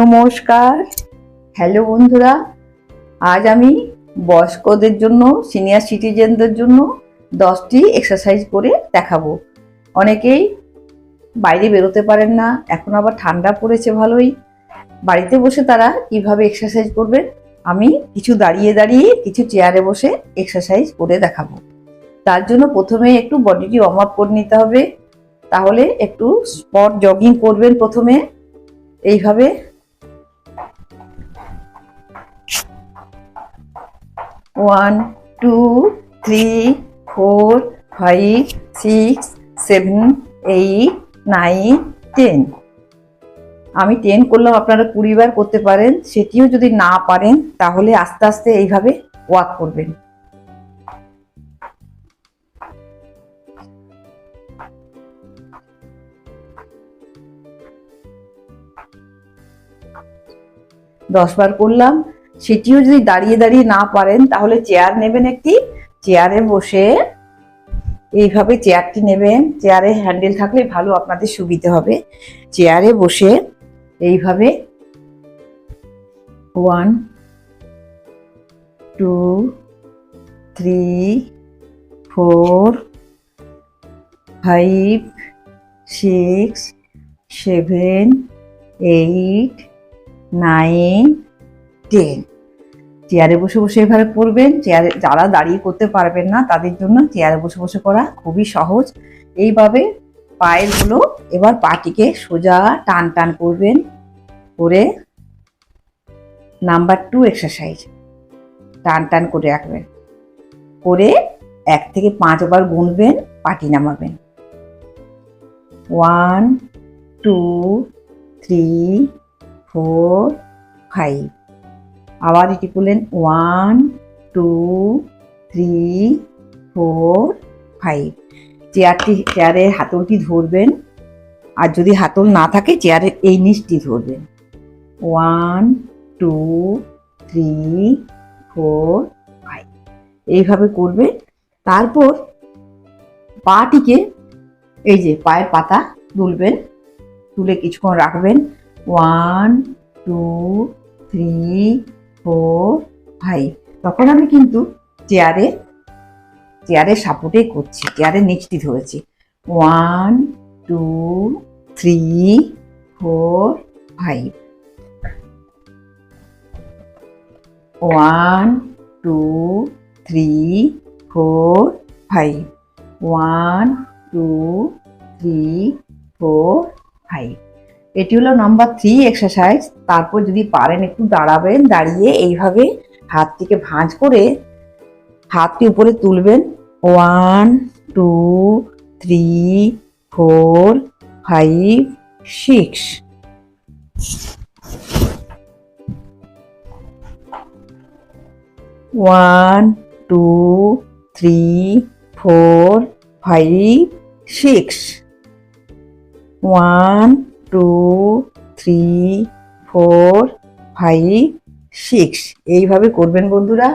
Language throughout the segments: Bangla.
নমস্কার। হ্যালো বন্ধুরা, আজ আমি বয়স্কদের জন্য সিনিয়র সিটিজেনদের জন্য দশটি এক্সারসাইজ করে দেখাবো। অনেকেই বাইরে বেরোতে পারেন না, এখন আবার ঠান্ডা পড়েছে ভালোই। বাড়িতে বসে তারা কীভাবে এক্সারসাইজ করবেন আমি কিছু দাঁড়িয়ে দাঁড়িয়ে কিছু চেয়ারে বসে এক্সারসাইজ করে দেখাবো। তার জন্য প্রথমে একটু বডিটি ওয়ার্ম আপ করে নিতে হবে। তাহলে একটু স্পট জগিং করবেন প্রথমে। এইভাবে one, two, three, four, five, six, seven, eight, nine, ten. আমি টেন করলাম আপনারা কুড়ি বার করতে পারেন, সেটিও যদি না পারেন, তাহলে আস্তে আস্তে এইভাবে ওয়াক করবেন। দশ বার করলাম সেটিও যদি দাঁড়িয়ে দাঁড়িয়ে না পারেন, তাহলে চেয়ার নেবেন একটি। চেয়ারে বসে এইভাবে চেয়ারটি নেবেন। চেয়ারে হ্যান্ডেল থাকলে ভালো আপনাদের সুবিধে হবে। চেয়ারে বসে এইভাবে one two three four five six seven eight nine ten চেয়ারে বসে বসে এভাবে করবেন চেয়ারে যারা দাঁড়িয়ে করতে পারবেন না, তাদের জন্য চেয়ারে বসে বসে করা খুবই সহজ। এইভাবে পায়ের এবার পাটিকে সোজা টান টান করবেন, করে নাম্বার টু এক্সারসাইজ টান টান করে রাখবেন। করে এক থেকে পাঁচবার গুনবেন, পাটি নামাবেন। One, two, three, four, five. আবার এটি করলেন? One two three four five চেয়ারটি, চেয়ারের হাতলটি ধরবেন। আর যদি হাতল না থাকে চেয়ারের এই নিচটি ধরবেন। One two three four five এইভাবে করবে তারপর পাটিকে, এই যে পায়ের পাতা তুলবেন। তুলে কিছুক্ষণ রাখবেন। One two three four five তখন আমি কিন্তু চেয়ারে চেয়ারের সাপোর্টে করছি চেয়ারের নিচটি ধরেছি। One two three four five one two three four five one two three four five এটি হলো নাম্বার থ্রি এক্সারসাইজ তারপর যদি পারেন একটু দাঁড়াবেন, দাঁড়িয়ে এইভাবে হাতটিকে ভাঁজ করে হাতটি উপরে তুলবেন। One two three four five six one two three four five six one two three four five six. এইভাবে করবেন বন্ধুরা।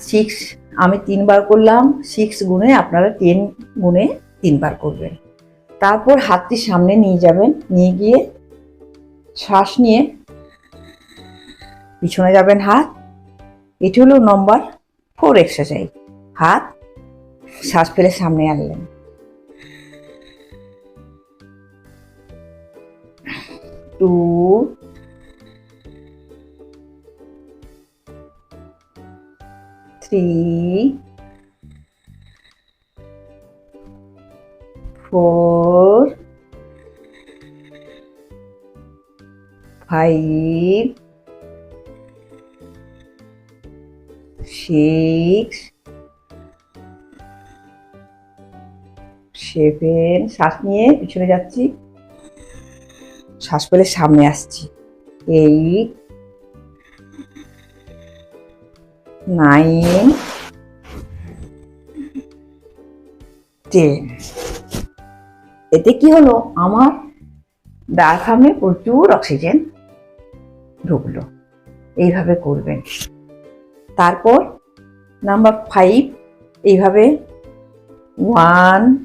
সিক্স আমি তিনবার করলাম। সিক্স গুণে আপনারা টেন গুণে তিনবার করবেন। তারপর হাতটি সামনে নিয়ে যাবেন। নিয়ে গিয়ে শ্বাস নিয়ে পিছনে যাবেন হাত। এটি হলো নম্বর ফোর এক্সারসাইজ হাত শ্বাস ফেলে সামনে আনলেন। Two three four five six seven শ্বাস নিয়ে পিছনে যাচ্ছি। শ্বাস পেলে সামনে আসছি। Eight nine ten. এতে কি হলো? আমার ডায়াফ্রামে প্রচুর অক্সিজেন ঢুকলো। এইভাবে করবেন। তারপর নাম্বার ফাইভ, এইভাবে one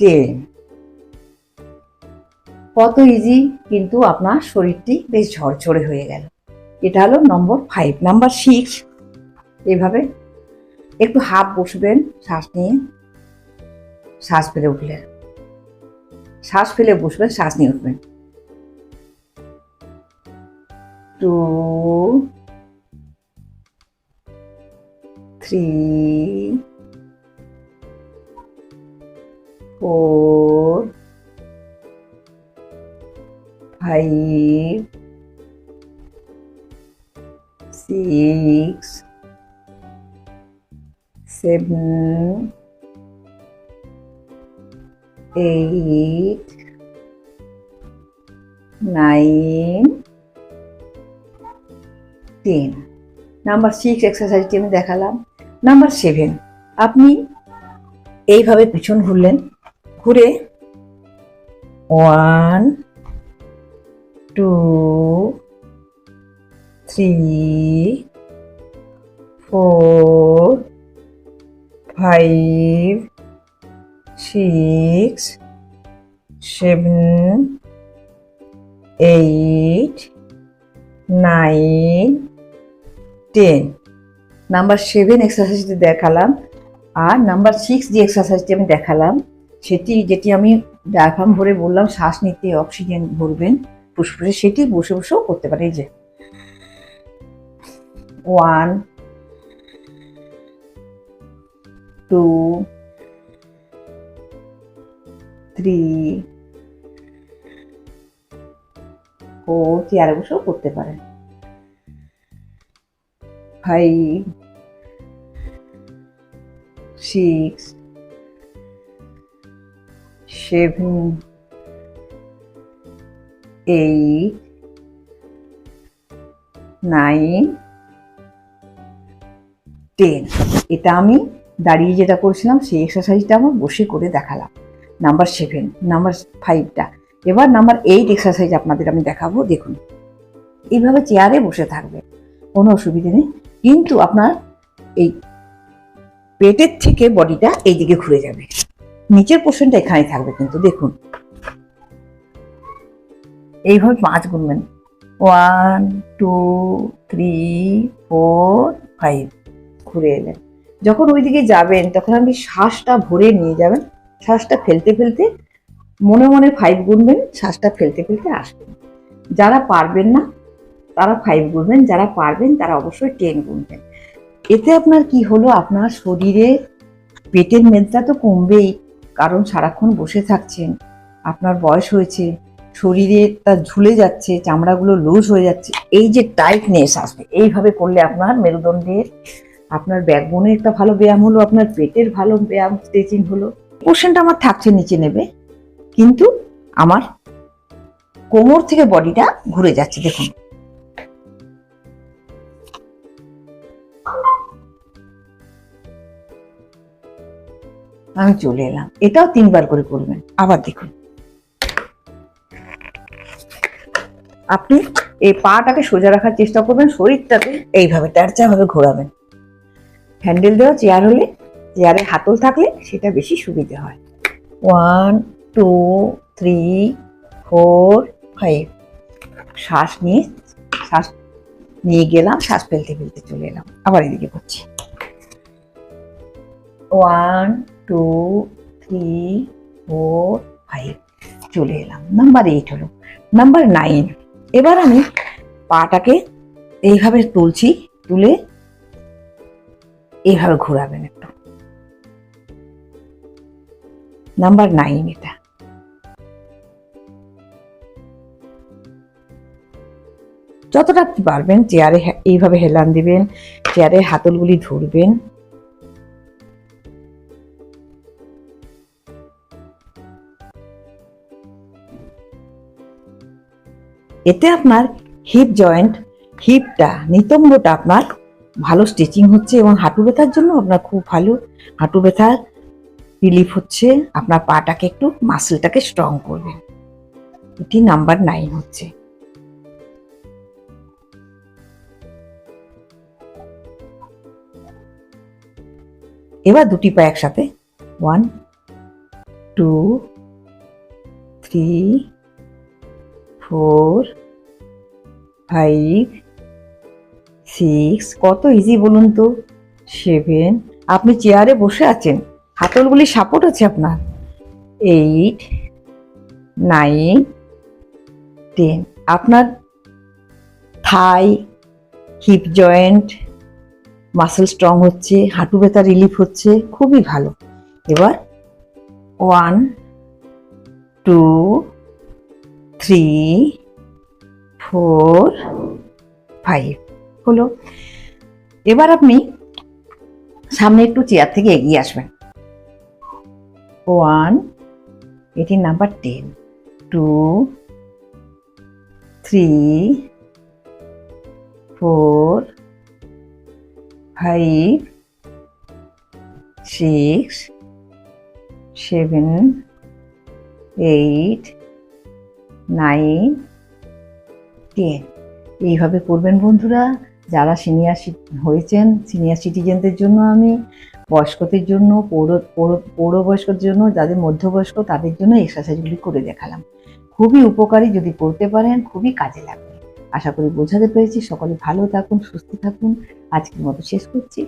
ten কত ইজি কিন্তু আপনার শরীরটি বেশ ঝরঝরে হয়ে গেল। এটা হলো নম্বর ফাইভ নাম্বার সিক্স এইভাবে একটু হাফ বসবেন, শ্বাস নিয়ে। শ্বাস ফেলে উঠলেন। শ্বাস ফেলে বসবেন, শ্বাস নিয়ে উঠবেন। Two three four five six seven eight nine ten number six এক্সারসাইজটি আমি দেখালাম। নাম্বার সেভেন আপনি এইভাবে পিছন ঘুরলেন। ঘুরে। One, two, three, four, five, six, seven, eight, nine, ten. Number seven এক্সারসাইজটি দেখালাম, আর নাম্বার সিক্স যে এক্সারসাইজটি আমি দেখালাম সেটি যেটি আমি ডায়াফ্রাম ভরে বললাম, শ্বাস নিতে অক্সিজেন ভরবেন ফুসফুসে সেটি বসে বসেও করতে পারে এই যে ওয়ান টু থ্রি ফোর চেয়ারে বসেও করতে পারেন। Five six seven eight nine ten এটা আমি দাঁড়িয়ে যেটা করেছিলাম, সেই এক্সারসাইজটা আমার বসে করে দেখালাম। নাম্বার সেভেন নাম্বার ফাইভটা এবার নাম্বার এইট এক্সারসাইজ আপনাদের আমি দেখাবো, দেখুন। এইভাবে চেয়ারে বসে থাকবে, কোনো অসুবিধে নেই। কিন্তু আপনার এই পেটের থেকে বডিটা এইদিকে ঘুরে যাবে। নিচের পোর্শনটা এখানে থাকবে কিন্তু, দেখুন। এইভাবে পাঁচ গুনবেন। One two three four five ঘুরে এলেন। যখন ওইদিকে যাবেন, তখন আপনি শ্বাসটা ভরে নিয়ে যাবেন। শ্বাসটা ফেলতে ফেলতে মনে মনে ফাইভ গুনবেন, শ্বাসটা ফেলতে ফেলতে আসবেন। যারা পারবেন না, তারা ফাইভ গুনবেন। যারা পারবেন, তারা অবশ্যই টেন গুনবেন। এতে আপনার কি হলো? আপনার শরীরে পেটের মেদটা তো কমবেই। কারণ সারাক্ষণ বসে থাকছেন। আপনার বয়স হয়েছে, শরীরে তা ঝুলে যাচ্ছে, চামড়াগুলো লুজ হয়ে যাচ্ছে, এই যে টাইটনেস আসবে, এইভাবে করলে আপনার মেরুদণ্ডের, আপনার ব্যাকবোনের একটা ভালো ব্যায়াম হলো, আপনার পেটের ভালো ব্যায়াম স্ট্রেচিং হলো। পোর্শনটা আমার থাকছে, নিচে নেবে। কিন্তু আমার কোমর থেকে বডিটা ঘুরে যাচ্ছে, দেখুন। আমি চলে এলাম। এটাও তিনবার করে করবেন। আবার দেখুন। আপনি এই পাটাকে সোজা রাখার চেষ্টা করবেন, শরীরটাকে এইভাবে ট্যারচা ভাবে ঘোরাবেন। হ্যান্ডেল দেওয়া চেয়ার হলে, চেয়ারে হাতল থাকলে সেটা বেশি সুবিধে হয়। One, two, three, four, five. শ্বাস নিয়ে শ্বাস নিয়ে গেলাম, শ্বাস ফেলতে ফেলতে চলে এলাম। আবার এদিকে করছি। One two three four five চলে এলাম। নাম্বার এইট হলো। নাম্বার নাইন এবার আমি পাটাকে এইভাবে তুলছি, তুলে এইভাবে ঘোরাবেন একটু। নাম্বার নাইন এটা। যতটা পারবেন চেয়ারে এইভাবে হেলান দিবেন চেয়ারের হাতলগুলি ধরবেন। এতে আপনার হিপ জয়েন্ট হিপটা নিতম্বটা আপনার ভালো স্টিচিং হচ্ছে এবং হাঁটু ব্যথার জন্য আপনার খুব ভালো হাঁটু ব্যথার রিলিফ হচ্ছে। আপনার পাটাকে একটু মাসেলটাকে স্ট্রং করবে। এটি নাম্বার নাইন হচ্ছে। এবার দুটি পা একসাথে। One two three four, five, six, কত ইজি বলুন তো? সেভেন, আপনি চেয়ারে বসে আছেন। হাতলগুলি সাপোর্ট আছে আপনার। Eight, nine, ten. আপনার thigh hip joint muscle strong হচ্ছে, হাঁটু ব্যথা রিলিফ হচ্ছে, খুবই ভালো। এবার one two three four five হলো। এবার আপনি সামনে একটু চেয়ার থেকে এগিয়ে আসবেন। ওয়ান এটির number ten two three four five six seven eight nine, ten. এইভাবে করবেন বন্ধুরা। যারা সিনিয়র হয়েছেন সিনিয়র সিটিজেনদের জন্য আমি, বয়স্কদের জন্য, পৌর, পৌর- পৌরবয়স্কদের জন্য, যাদের মধ্যবয়স্ক, তাদের জন্য এক্সারসাইজগুলি করে দেখালাম। খুবই উপকারী যদি করতে পারেন, খুবই কাজে লাগবে। আশা করি বোঝাতে পেরেছি। সকলে ভালো থাকুন, সুস্থ থাকুন। আজকের মতো শেষ করছি।